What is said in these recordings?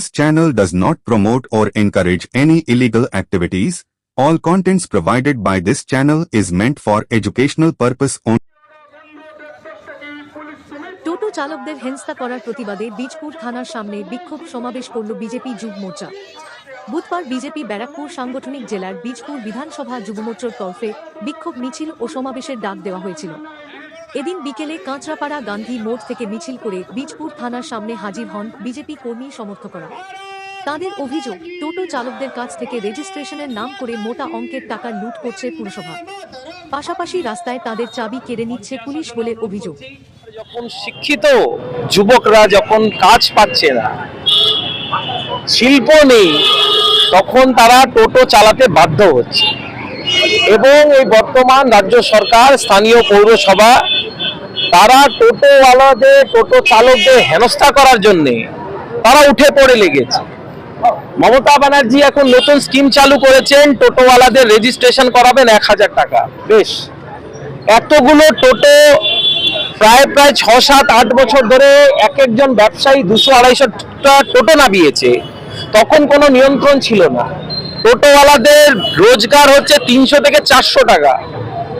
This channel does not promote or encourage any illegal activities. All contents provided by this channel is meant for educational purpose only. টোটো চালকদের হেনস্থা করার প্রতিবাদে বীজপুর থানার সামনে বিক্ষোভ সমাবেশ করল বিজেপি যুব মোর্চা বুধবার বিজেপি ব্যারাকপুর সাংগঠনিক জেলার বীজপুর বিধানসভা যুব মোর্চার তরফে বিক্ষোভ মিছিল ও সমাবেশের ডাক দেওয়া হয়েছিল এদিন বিকেলে কাঁচরাপাড়া গান্ধী মোড় থেকে মিছিল করে বীজপুর থানার সামনে হাজির হন বিজেপি কর্মী সমর্থকরা। তাদের অভিযোগ, টোটো চালকদের কাছ থেকে রেজিস্ট্রেশনের নাম করে মোটা অঙ্কের টাকা লুট করছে পুরসভা। পাশাপাশি রাস্তায় তাদের চাবি কেড়ে নিচ্ছে পুলিশ বলে অভিযোগ। যখন শিক্ষিত যুবকরা যখন কাজ পাচ্ছে না, শিল্প নেই, তখন তারা টোটো চালাতে বাধ্য হচ্ছে। এবং এই বর্তমান রাজ্য সরকার, স্থানীয় পৌরসভা, তারা টোটোওয়ালাদের, টোটো চালকদের হেনস্থা করার জন্যে তারা উঠে পড়ে লেগেছে। মমতা ব্যানার্জি এখন নতুন স্কিম চালু করেছেন, টোটোওয়ালাদের রেজিস্ট্রেশন করাবেন এক হাজার টাকা। বেশ, এতগুলো টোটো প্রায় প্রায় ছ সাত আট বছর ধরে এক একজন ব্যবসায়ী দুশো আড়াইশোটা টোটো নামিয়েছে। তখন কোনো নিয়ন্ত্রণ ছিল না। টোটোওয়ালাদের রোজগার হচ্ছে তিনশো থেকে চারশো টাকা।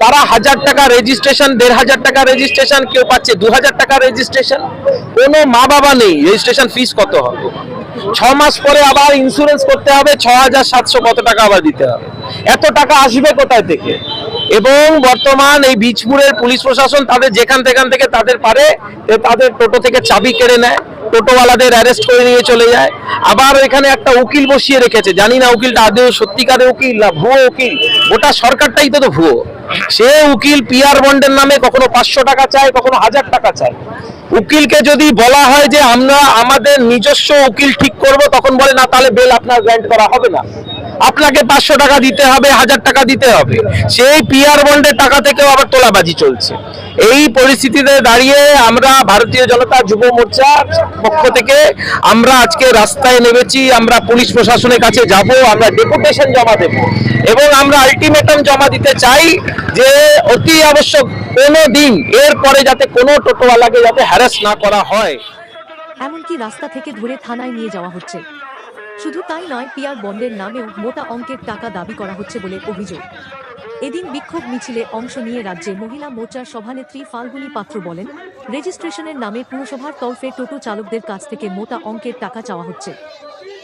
তারা হাজার টাকা রেজিস্ট্রেশন দেড় হাজার টাকা রেজিস্ট্রেশন কেউ পাচ্ছে দু হাজার টাকা রেজিস্ট্রেশন কোনো মা বাবা নেই রেজিস্ট্রেশন ফিস কত হবে? ছ মাস পরে আবার ইন্স্যুরেন্স করতে হবে, ছ হাজার সাতশো কত টাকা আবার দিতে হবে। এত টাকা আসবে কোথায় থেকে? এবং বর্তমান এই বীজপুরের পুলিশ প্রশাসন তাদের যেখান থেকে থেকে তাদের পারে তাদের টোটো থেকে চাবি কেড়ে নেয়, টোটোওয়ালাদের অ্যারেস্ট করে নিয়ে চলে যায়। আবার এখানে একটা উকিল বসিয়ে রেখেছে, জানি না উকিলটা আদৌ সত্যিকারের উকিল না ভুয়ো উকিল। গোটা সরকারটাই তো তো ভুয়ো। সে উকিল পিআর বন্ডের নামে কখনো পাঁচশো টাকা চায়, কখনো হাজার টাকা চায়। উকিলকে যদি বলা হয় যে আমরা আমাদের নিজস্ব উকিল ঠিক করব, তখন বলে, না, তাহলে বেল আপনার গ্র্যান্ট করা হবে না। আপনাকে পাঁচশো টাকা দিতে হবে, হাজার টাকা দিতে হবে। সেই পিআর বন্ডের টাকা থেকেও আবার তোলাবাজি চলছে। এই পরিস্থিতিতে দাঁড়িয়ে আমরা ভারতীয় জনতা যুব মোর্চার পক্ষ থেকে আমরা আজকে রাস্তায় নেমেছি, আমরা পুলিশ প্রশাসনের কাছে যাব, আমরা ডেপুটেশন জমা দেব এবং আমরা আলটিমেটাম জমা দিতে চাই যে অতি আবশ্যক কোনো দিন এরপরে যাতে কোনো টোটোওয়ালাকে যাতে হ্যারাস না করা হয়। এমনকি রাস্তা থেকে ধরে থানায় নিয়ে যাওয়া হচ্ছে। শুধু তাই নয়, পিয়ার বন্ডের নামেও মোটা অঙ্কের টাকা দাবি করা হচ্ছে বলে অভিযোগ। এদিন বিক্ষোভ মিছিলে অংশ নিয়ে রাজ্যে মহিলা মোর্চার সভানেত্রী ফাল্গুনী পাত্র বলেন, রেজিস্ট্রেশনের নামে পুরসভার তরফে টোটো চালকদের কাছ থেকে মোটা অঙ্কের টাকা চাওয়া হচ্ছে।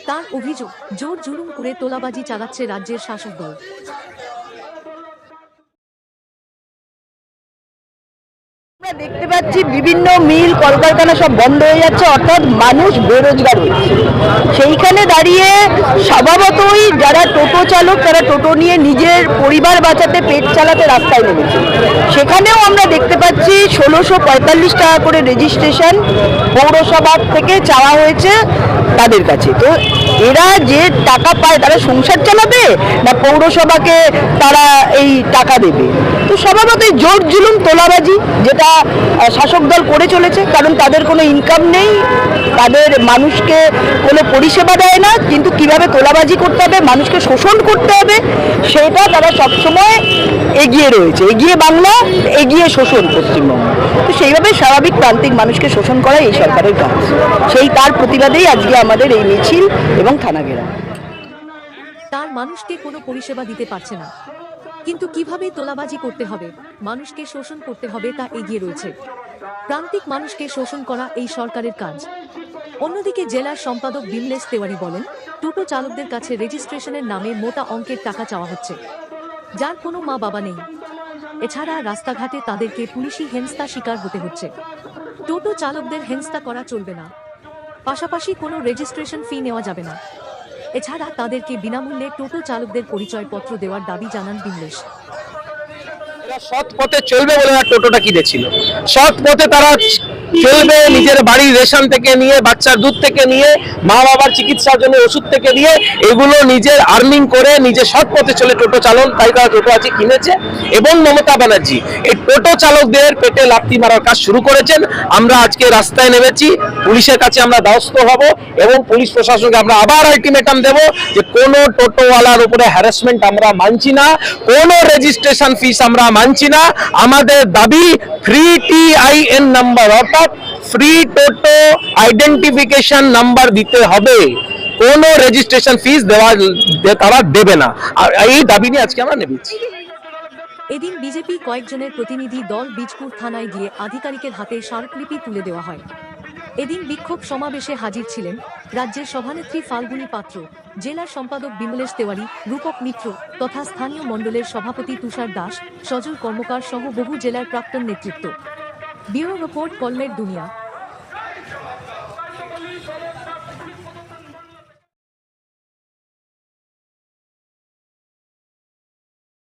তার অভিযোগ, জোর জুলুম করে তোলাবাজি চালাচ্ছে রাজ্যের শাসক দল। দেখতে পাচ্ছি, বিভিন্ন মিল, কলকারখানা সব বন্ধ হয়ে যাচ্ছে, অর্থাৎ মানুষ বেরোজগার। হচ্ছে সেইখানে দাঁড়িয়ে স্বভাবতই যারা টোটো চালক, তারা টোটো নিয়ে নিজের পরিবার বাঁচাতে, পেট চালাতে রাস্তায় নেমেছে। সেখানেও আমরা দেখতে পাচ্ছি, ষোলোশো পঁয়তাল্লিশ টাকা করে রেজিস্ট্রেশন পৌরসভার থেকে চাওয়া হয়েছে। তাদের কাছে। তো এরা যে টাকা পায়, তারা সংসার চালাবে না পৌরসভাকে তারা এই টাকা দেবে? তো স্বভাবতই জোর জুলুম, তোলাবাজি, যেটা শাসক দল করে চলেছে, কারণ তাদের কোনো ইনকাম নেই, তাদের মানুষকে কোনো পরিষেবা দেয় না, কিন্তু কীভাবে তোলাবাজি করতে হবে, মানুষকে শোষণ করতে হবে, সেটা তারা সবসময় এগিয়ে রয়েছে। এগিয়ে বাংলা, এগিয়ে শোষণ পশ্চিমবঙ্গ। তো সেইভাবে স্বাভাবিক প্রান্তিক মানুষকে শোষণ করা এই সরকারের কাজ। সেই তার প্রতিবাদেই আজকে আমাদের এই মিছিল এবং থানা ঘেরা তার মানুষকে কোনো পরিষেবা দিতে পারছে না। কিন্তু কীভাবে তোলাবাজি করতে হবে, মানুষকে শোষণ করতে হবে তা এগিয়ে রয়েছে। প্রান্তিক মানুষকে শোষণ করা এই সরকারের কাজ। অন্যদিকে জেলার সম্পাদক বিমলেশ তেওয়ারি বলেন, টোটো চালকদের কাছে রেজিস্ট্রেশনের নামে মোটা অঙ্কের টাকা চাওয়া হচ্ছে। যার কোনো মা বাবা নেই। এছাড়া রাস্তাঘাটে তাদেরকে পুলিশি হেনস্থা শিকার হতে হচ্ছে। টোটো চালকদের হেনস্থা করা চলবে না। পাশাপাশি কোনো রেজিস্ট্রেশন ফি নেওয়া যাবে না। এছাড়া তাদেরকে বিনামূল্যে টোটো চালকদের পরিচয়পত্র দেওয়ার দাবি জানান বিমলেশ। সৎ পথে চলবে বলে টোটোটা কিনেছিল। সৎ পথে তারা চলবে নিজের বাড়ির রেশন থেকে নিয়ে, বাচ্চার দুধ থেকে নিয়ে, মা বাবার চিকিৎসার জন্য ওষুধ থেকে নিয়ে, এগুলো নিজের আর্নিং করে, নিজে সৎ পথে চলে টোটো চালন তাই তারা টোটো আজকে কিনেছে। এবং মমতা ব্যানার্জি, এই টোটো চালকদের পেটে লাথি মারার কাজ শুরু করেছেন। আমরা আজকে রাস্তায় নেমেছি, পুলিশের কাছে আমরা দ্বারস্থ হব এবং পুলিশ প্রশাসনকে আমরা আবার আলটিমেটাম দেব যে কোনো টোটোওয়ালার উপরে হ্যারাসমেন্ট আমরা মানছি না, কোনো রেজিস্ট্রেশন ফিস আমরা মানছি না। আমাদের দাবি ফ্রি টিআইএন নাম্বার অর্থাৎ ফ্রি টোটো আইডেন্টিফিকেশন নাম্বার দিতে হবে। কোনো রেজিস্ট্রেশন ফিস দেওয়া তারা দেবে না। আর এই দাবি নিয়ে আজকে আমরা নেমেছি। এদিন বিজেপি কয়েকজনের প্রতিনিধি দল বীজপুর থানায় গিয়ে আধিকারিকের হাতে স্মারকলিপি তুলে দেওয়া হয়। এদিন বিক্ষোভ সমাবেশে হাজির ছিলেন রাজ্যের সভানেত্রী ফাল্গুনী পাত্র জেলার সম্পাদক বিমলেশ তেওয়ারি, রূপক মিত্র তথা স্থানীয় মণ্ডলের সভাপতি তুষার দাস, সজল কর্মকার সহ বহু জেলার প্রাক্তন নেতৃত্ব। ब्यूरो रिपोर्ट कॉलमेट दुनिया।